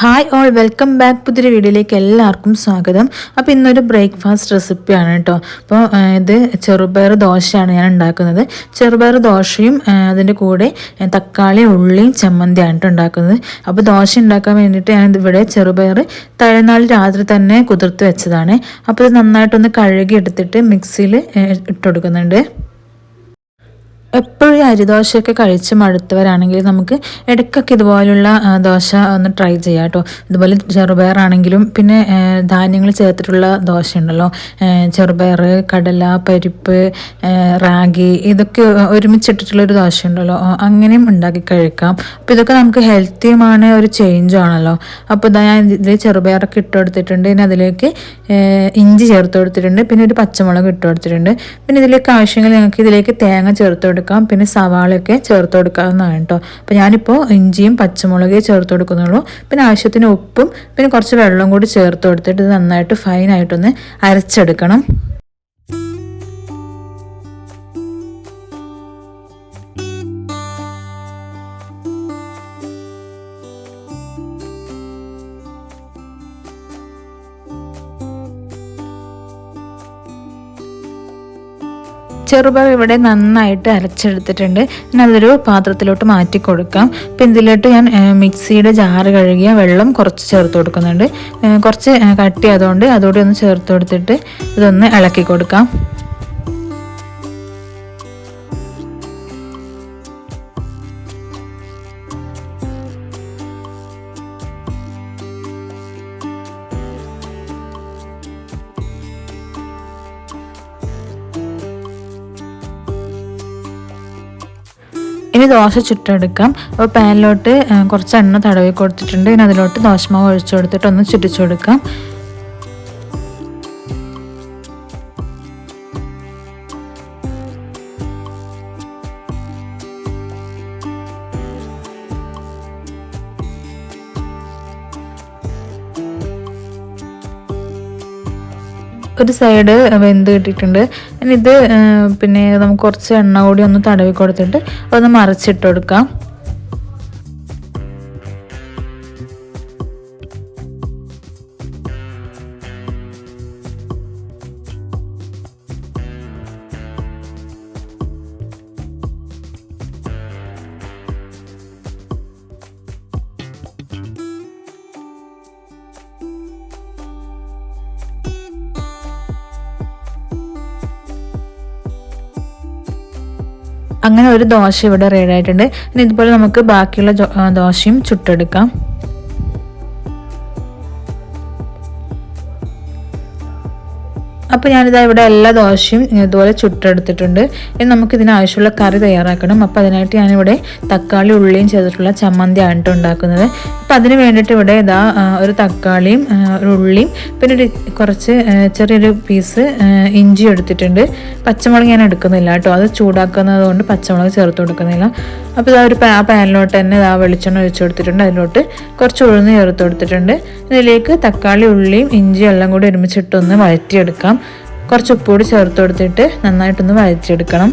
Hi all welcome back പുതിയൊരു വീഡിയോയിലേക്ക് എല്ലാവർക്കും സ്വാഗതം. അപ്പോൾ ഇന്നൊരു ബ്രേക്ക്ഫാസ്റ്റ് റെസിപ്പിയാണ് കേട്ടോ അപ്പോൾ ഇത് ചെറുപയർ ദോശയാണ് ഞാൻ ഉണ്ടാക്കുന്നത്. ചെറുപയർ ദോശയും അതിന്റെ കൂടെ തക്കാളി ഉള്ളിയും ചമ്മന്തിയാണ് കേട്ടോ ഉണ്ടാക്കുന്നത്. അപ്പോൾ ദോശ ഉണ്ടാക്കാൻ വേണ്ടിയിട്ട് ഞാൻ ഇവിടെ ചെറുപയർ തഴനാൾ രാത്രി തന്നെ കുതിർത്ത് വെച്ചതാണ്. അപ്പോൾ ഇത് നന്നായിട്ടൊന്ന് കഴുകി എടുത്തിട്ട് മിക്സിയിൽ ഇട്ട് കൊടുക്കുന്നുണ്ട്. എപ്പോഴും അരിദോശയൊക്കെ കഴിച്ച് മടുത്തവരാണെങ്കിൽ നമുക്ക് ഇടയ്ക്കൊക്കെ ഇതുപോലുള്ള ദോശ ഒന്ന് ട്രൈ ചെയ്യാം കേട്ടോ ഇതുപോലെ ചെറുപയറാണെങ്കിലും പിന്നെ ധാന്യങ്ങൾ ചേർത്തിട്ടുള്ള ദോശ ഉണ്ടല്ലോ. ചെറുപയർ കടല പരിപ്പ് റാഗി ഇതൊക്കെ ഒരുമിച്ചിട്ടിട്ടുള്ള ഒരു ദോശ ഉണ്ടല്ലോ. അങ്ങനെയും ഉണ്ടാക്കി കഴിക്കാം. അപ്പോൾ ഇതൊക്കെ നമുക്ക് ഹെൽത്തിയുമാണ് ഒരു ചേഞ്ച് ആണല്ലോ. അപ്പോൾ ഞാൻ ഇതിൽ ചെറുപയറൊക്കെ ഇട്ട് കൊടുത്തിട്ടുണ്ട്. പിന്നെ അതിലേക്ക് ഇഞ്ചി ചേർത്ത് കൊടുത്തിട്ടുണ്ട്. പിന്നെ ഒരു പച്ചമുളക് ഇട്ട് കൊടുത്തിട്ടുണ്ട്. പിന്നെ ഇതിലേക്ക് ആവശ്യമെങ്കിൽ നിങ്ങൾക്ക് ഇതിലേക്ക് തേങ്ങ ചേർത്ത് പിന്നെ സവാളയൊക്കെ ചേർത്ത് കൊടുക്കാവുന്നതാണ് കേട്ടോ. അപ്പോൾ ഞാനിപ്പോൾ ഇഞ്ചിയും പച്ചമുളകേ ചേർത്ത് കൊടുക്കുന്നുള്ളൂ. പിന്നെ ആവശ്യത്തിന് ഉപ്പും പിന്നെ കുറച്ച് വെള്ളം കൂടി ചേർത്ത് കൊടുത്തിട്ട് നന്നായിട്ട് ഫൈനായിട്ടൊന്ന് അരച്ചെടുക്കണം. ചെറുപയർ ഇവിടെ നന്നായിട്ട് അരച്ചെടുത്തിട്ടുണ്ട്. ഇനി അതൊരു പാത്രത്തിലോട്ട് മാറ്റി കൊടുക്കാം. അപ്പം ഇതിലോട്ട് ഞാൻ മിക്സിയുടെ ജാറ് കഴുകിയ വെള്ളം കുറച്ച് ചേർത്ത് കൊടുക്കുന്നുണ്ട്. കുറച്ച് കട്ടി അതുകൊണ്ട് അതോടെ ഒന്ന് ചേർത്ത് കൊടുത്തിട്ട് ഇതൊന്ന് ഇളക്കി കൊടുക്കാം. ഇനി ദോശ ചുട്ടെടുക്കാം. അപ്പോൾ പാനിലോട്ട് കുറച്ച് എണ്ണ തടവി കൊടുത്തിട്ടുണ്ട്. ഇനി അതിലോട്ട് ദോശമാവ് ഒഴിച്ചു കൊടുത്തിട്ട് ഒന്ന് ചുറ്റിച്ചു കൊടുക്കാം. ഒരു സൈഡ് വെന്ത് കിട്ടിയിട്ടുണ്ട്. ഇനി ഇത് പിന്നെ നമുക്ക് കുറച്ച് എണ്ണ കൂടി ഒന്ന് തടവി കൊടുത്തിട്ട് അതൊന്ന് മറിച്ചിട്ട് കൊടുക്കാം. അങ്ങനെ ഒരു ദോശ ഇവിടെ റെഡി ആയിട്ടുണ്ട്. ഇനി ഇതുപോലെ നമുക്ക് ബാക്കിയുള്ള ദോശയും ചുട്ടെടുക്കാം. അപ്പോൾ ഞാനിതാ ഇവിടെ എല്ലാ ദോശയും ഇതുപോലെ ചുട്ടെടുത്തിട്ടുണ്ട്. ഇനി നമുക്ക് ഇതിന് ആവശ്യമുള്ള കറി തയ്യാറാക്കണം. അപ്പോൾ അതിനായിട്ട് ഞാനിവിടെ തക്കാളി ഉള്ളിയും ചേർത്തിട്ടുള്ള ചമ്മന്തിയാണ് കേട്ടോ ഉണ്ടാക്കുന്നത്. അപ്പോൾ അതിന് വേണ്ടിയിട്ട് ഇവിടെ ഇതാ ഒരു തക്കാളിയും ഒരു ഉള്ളിയും പിന്നെ ഒരു കുറച്ച് ചെറിയൊരു പീസ് ഇഞ്ചി എടുത്തിട്ടുണ്ട്. പച്ചമുളക് ഞാൻ എടുക്കുന്നില്ല കേട്ടോ. അത് ചൂടാക്കുന്നത് കൊണ്ട് പച്ചമുളക് ചേർത്ത് കൊടുക്കുന്നില്ല. അപ്പോൾ ഇതാ ഒരു ആ പാനിലോട്ട് തന്നെ ഇതാ വെളിച്ചെണ്ണ ഒഴിച്ച് കൊടുത്തിട്ടുണ്ട്. അതിലോട്ട് കുറച്ച് ഉഴുന്ന് ചേർത്ത് കൊടുത്തിട്ടുണ്ട്. ഇതിലേക്ക് തക്കാളി ഉള്ളിയും ഇഞ്ചിയും എല്ലാം കൂടി ഒരുമിച്ചിട്ടൊന്ന് വഴറ്റിയെടുക്കാം. കുറച്ച് ഉപ്പ് കൂടി ചേർത്ത് കൊടുത്തിട്ട് നന്നായിട്ടൊന്ന് വഴച്ചെടുക്കണം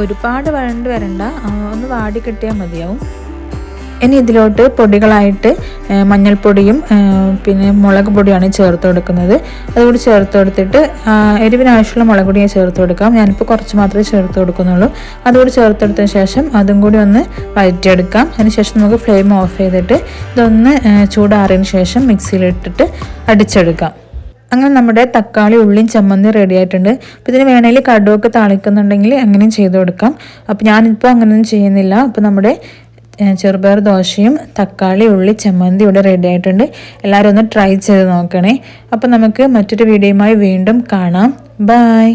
ഒരുപാട് വഴണ്ട് വരണ്ട ഒന്ന് വാടി കിട്ടിയാൽ മതിയാവും. ഇനി ഇതിലോട്ട് പൊടികളായിട്ട് മഞ്ഞൾപ്പൊടിയും പിന്നെ മുളക് പൊടിയാണ് ചേർത്ത് കൊടുക്കുന്നത്. അതുകൂടി ചേർത്ത് കൊടുത്തിട്ട് എരിവിനാവശ്യമുള്ള എരിവിന് മുളക് പൊടി ഞാൻ ചേർത്ത് കൊടുക്കാം. ഞാനിപ്പോൾ കുറച്ച് മാത്രമേ ചേർത്ത് കൊടുക്കുന്നുള്ളൂ. അതുകൂടി ചേർത്തെടുത്തതിന് ശേഷം അതും കൂടി ഒന്ന് വഴറ്റിയെടുക്കാം. അതിനുശേഷം നമുക്ക് ഫ്ലെയിം ഓഫ് ചെയ്തിട്ട് ഇതൊന്ന് ചൂടാറിയതിന് ശേഷം മിക്സിയിലിട്ടിട്ട് അടിച്ചെടുക്കാം. അങ്ങനെ നമ്മുടെ തക്കാളി ഉള്ളിയും ചമ്മന്തി റെഡി ആയിട്ടുണ്ട്. അപ്പോൾ ഇതിന് വേണമെങ്കിൽ കടുവൊക്കെ താളിക്കുന്നുണ്ടെങ്കിൽ അങ്ങനെയും ചെയ്ത് കൊടുക്കാം. അപ്പോൾ ഞാനിപ്പോൾ അങ്ങനെയൊന്നും ചെയ്യുന്നില്ല. അപ്പോൾ നമ്മുടെ ചെറുപയർ ദോശയും തക്കാളി ഉള്ളി ചമ്മന്തി ഇവിടെ റെഡി ആയിട്ടുണ്ട്. എല്ലാവരും ഒന്ന് ട്രൈ ചെയ്ത് നോക്കണേ. അപ്പോൾ നമുക്ക് മറ്റൊരു വീഡിയോയുമായി വീണ്ടും കാണാം. ബായ്